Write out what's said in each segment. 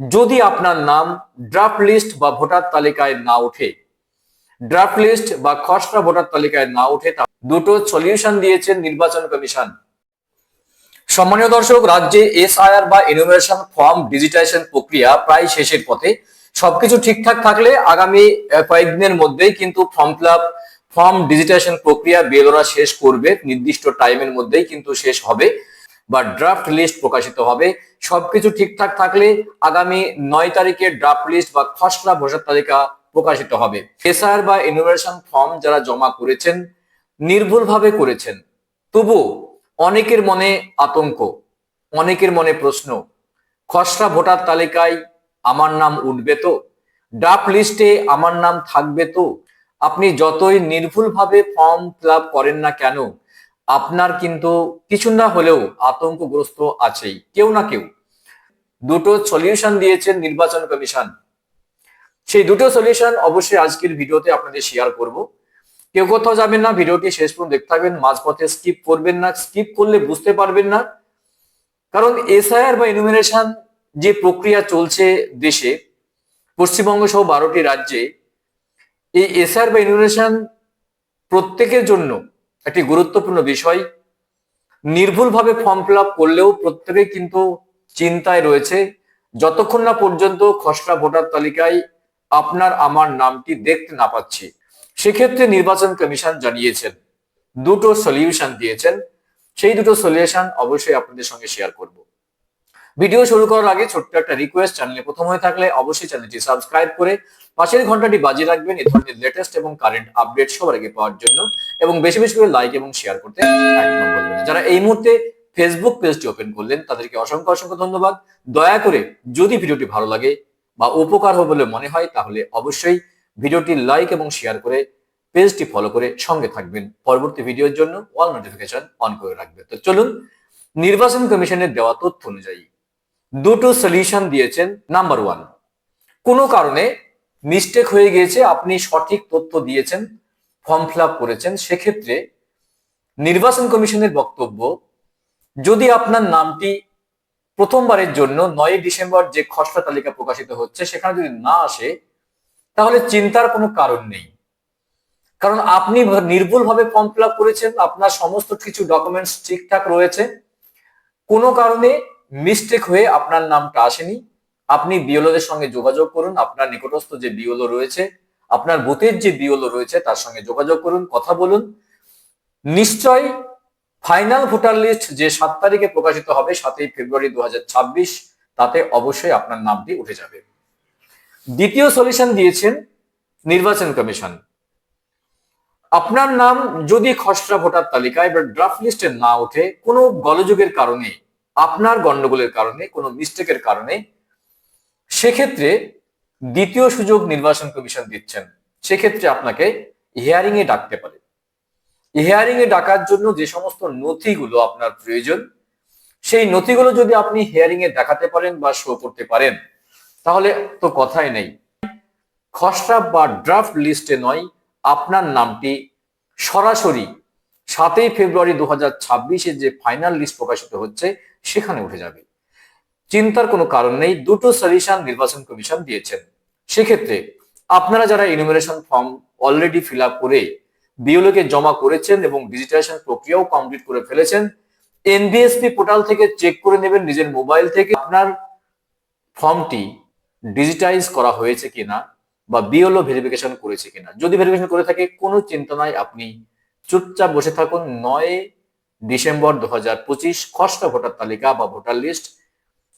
যদি আপনার নাম ড্রাফট লিস্ট বা ভোটার তালিকায় না ওঠে ড্রাফট লিস্ট বা খসড়া ভোটার তালিকায় না ওঠে, তা দুটো সলিউশন দিয়েছেন নির্বাচন কমিশন। সম্মানীয় দর্শক, রাজ্যে এসআইআর বা ইনোভেশন ফর্ম ডিজিটাইজেশন প্রক্রিয়া প্রায় শেষের পথে। সবকিছু ঠিকঠাক থাকলে আগামী কয়েকদিনের মধ্যেই কিন্তু ফর্ম ফিল ফর্ম ডিজিটাইজেশন প্রক্রিয়া বেলোরা শেষ করবে। নির্দিষ্ট টাইমের মধ্যেই কিন্তু শেষ হবে। বা ড্রাফট লিস্ট প্রকাশিত হবে। সবকিছু ঠিকঠাক থাকলে আগামী নয় তারিখে ড্রাফট লিস্ট বা খসড়া ভোটার তালিকা প্রকাশিত হবে। এসআইআর বা এনুমারেশন ফর্ম যারা জমা করেছেন, নির্ভুলভাবে করেছেন তবু অনেকের মনে আতঙ্ক, অনেকের মনে প্রশ্ন, খসড়া ভোটার তালিকায় আমার নাম উঠবে তো? ড্রাফট লিস্টে আমার নাম থাকবে তো? আপনি যতই নির্ভুলভাবে ফর্ম ফিল করেন না কেন আপনার কিন্তু কিছু না হলেও আতঙ্কগ্রস্ত আছেই, কেউ না কেউ। দুটো সলিউশন দিয়েছেন নির্বাচন কমিশন। সেই দুটো সলিউশন অবশ্যই আজকের ভিডিওতে আপনাদের শেয়ার করব। কেউ কোথাও যাবেন না, ভিডিওটি শেষ পর্যন্ত দেখতে থাকবেন, মাঝপথে স্কিপ করবেন না স্কিপ করলে বুঝতে পারবেন না। কারণ এসআইআর বা ইনুমিনেশন যে প্রক্রিয়া চলছে দেশে, পশ্চিমবঙ্গ সহ বারোটি রাজ্যে, এই এসআইআর বা ইনুমিনেশন প্রত্যেকের জন্য একটি গুরুত্বপূর্ণ বিষয়। নির্ভুলভাবে ফর্ম ফিল আপ করলেও প্রত্যেকেই কিন্তু চিন্তায় রয়েছে। যতক্ষণ না পর্যন্ত খসড়া ভোটার তালিকায় আপনার আমার নামটি দেখতে না পাচ্ছি। সেক্ষেত্রে নির্বাচন কমিশন জানিয়েছেন, দুটো সলিউশন দিয়েছেন। সেই দুটো সলিউশন অবশ্যই আপনাদের সঙ্গে শেয়ার করব। ভিডিও শুরু করার আগে ছোট্ট একটা রিকোয়েস্ট চ্যানেলে প্রথম হয়ে থাকলে অবশ্যই চ্যানেলটি সাবস্ক্রাইব করে পাশের ঘন্টাটি বাজিয়ে রাখবেন এই ধরনের লেটেস্ট এবং কারেন্ট আপডেট সবার আগে পাওয়ার জন্য এবং বেশি বেশি করে লাইক এবং শেয়ার করতে যারা এই মুহূর্তে ফেসবুক পেজটি ওপেন করলেন, তাদেরকে অসংখ্য অসংখ্য ধন্যবাদ। দয়া করে যদি ভিডিওটি ভালো লাগে বা উপকার হবে বলে মনে হয়, তাহলে অবশ্যই ভিডিওটি লাইক এবং শেয়ার করে পেজটি ফলো করে সঙ্গে থাকবেন। পরবর্তী ভিডিওর জন্য অল নোটিফিকেশন অন করে রাখবেন। তো চলুন, নির্বাচন কমিশনের দেওয়া তথ্য অনুযায়ী দুটো সলিউশন দিয়েছেন নাম্বার ওয়ান কোনো কারণে মিস্টেক হয়ে গিয়েছে, আপনি সঠিক তথ্য দিয়েছেন ফর্ম ফিল করেছেন, সেক্ষেত্রে নির্বাচন কমিশনের বক্তব্য, যদি আপনার নামটি প্রথমবারের জন্য নয় ডিসেম্বর যে খসড়া তালিকা প্রকাশিত হচ্ছে, সেখানে যদি না আসে, তাহলে চিন্তার কোনো কারণ নেই। কারণ আপনি নির্ভুলভাবে ফর্ম ফিল করেছেন, আপনার সমস্ত কিছু ডকুমেন্টস ঠিকঠাক রয়েছে। কোনো কারণে মিস্টেক হয়ে আপনার নামটা আসেনি, আপনি বিওলোদের সঙ্গে যোগাযোগ করুন, আপনার নিকটস্থ যে বিওলো রয়েছে, আপনার বুথের যে বিওলো রয়েছে, তার সঙ্গে যোগাযোগ করুন, কথা বলুন। নিশ্চয় ফাইনাল ভোটার লিস্ট যে সাত তারিখে প্রকাশিত হবে, সাতই ফেব্রুয়ারি দু হাজার ছাব্বিশ, তাতে অবশ্যই আপনার নামটি উঠে যাবে। দ্বিতীয় সলিউশন দিয়েছেন নির্বাচন কমিশন। আপনার নাম যদি খসড়া ভোটার তালিকায় বা ড্রাফট লিস্টে না ওঠে, কোনো গলযোগের কারণে আপনার গন্ডগোলের কারণে, কোনো মিস্টেকের কারণে, সেক্ষেত্রে দ্বিতীয় সুযোগ নির্বাচন কমিশন দিচ্ছেন। সেক্ষেত্রে আপনাকে হিয়ারিং এ ডাকতে পারে। হিয়ারিং এ ডাকার জন্য যে সমস্ত নথিগুলো আপনার প্রয়োজন, সেই নথিগুলো যদি আপনি হিয়ারিং এ দেখাতে পারেন বা শো করতে পারেন, তাহলে তো কথাই নেই। খসড়া বা ড্রাফট লিস্টে নয়, আপনার নামটি সরাসরি সাতই ফেব্রুয়ারি দু হাজার যে ফাইনাল লিস্ট প্রকাশিত হচ্ছে সেখানে উঠে যাবে। চিন্তার কোনো কারণ নেই, দুটো সলিউশন নির্বাচন কমিশন দিয়েছেন। সেক্ষেত্রে আপনারা যারা nomination form already fill up করে বিওলোকে জমা করেছেন এবং ডিজিটাইজেশন প্রক্রিয়াও কমপ্লিট করে ফেলেছেন এনবিএসপি পোর্টাল থেকে চেক করে নেবেন নিজের মোবাইল থেকে আপনার ফর্মটি ডিজিটাইজ করা হয়েছে কিনা বা বিওলো ভেরিফিকেশন করেছে কিনা। যদি ভেরিফিকেশন করে থাকে, কোনো চিন্তা নাই, আপনি চুপচাপ বসে থাকুন। নয় ডিসেম্বর দু হাজার পঁচিশ খসড়া ভোটার তালিকা বা ভোটার লিস্ট।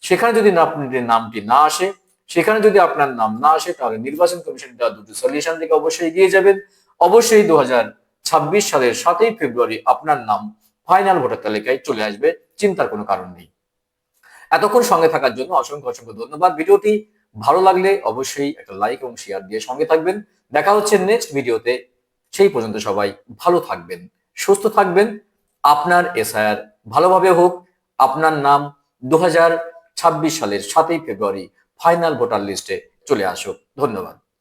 সেখানে যদি আপনার নামটি না আসে, সেখানে যদি আপনার নাম না আসে, তাহলে নির্বাচন কমিশন দেওয়া দুটো সলিউশন থেকে অবশ্যই এগিয়ে যাবেন। অবশ্যই দু ছাব্বিশ সালের সাতই ফেব্রুয়ারি আপনার নাম ফাইনাল ভোটার তালিকায় চলে আসবে, চিন্তার কোনো কারণ নেই। এতক্ষণ সঙ্গে থাকার জন্য অসংখ্য অসংখ্য ধন্যবাদ ভিডিওটি। ভালো লাগলে অবশ্যই একটা লাইক এবং শেয়ার দিয়ে সঙ্গে থাকবেন। দেখা হচ্ছে নেক্সট ভিডিওতে সেই পর্যন্ত সবাই ভালো থাকবেন, সুস্থ থাকবেন। আপনার এসআইআর ভালোভাবে হোক। আপনার নাম দু হাজার ছাব্বিশ সালের সাতই ফেব্রুয়ারি ফাইনাল ভোটার লিস্টে চলে আসুক। ধন্যবাদ।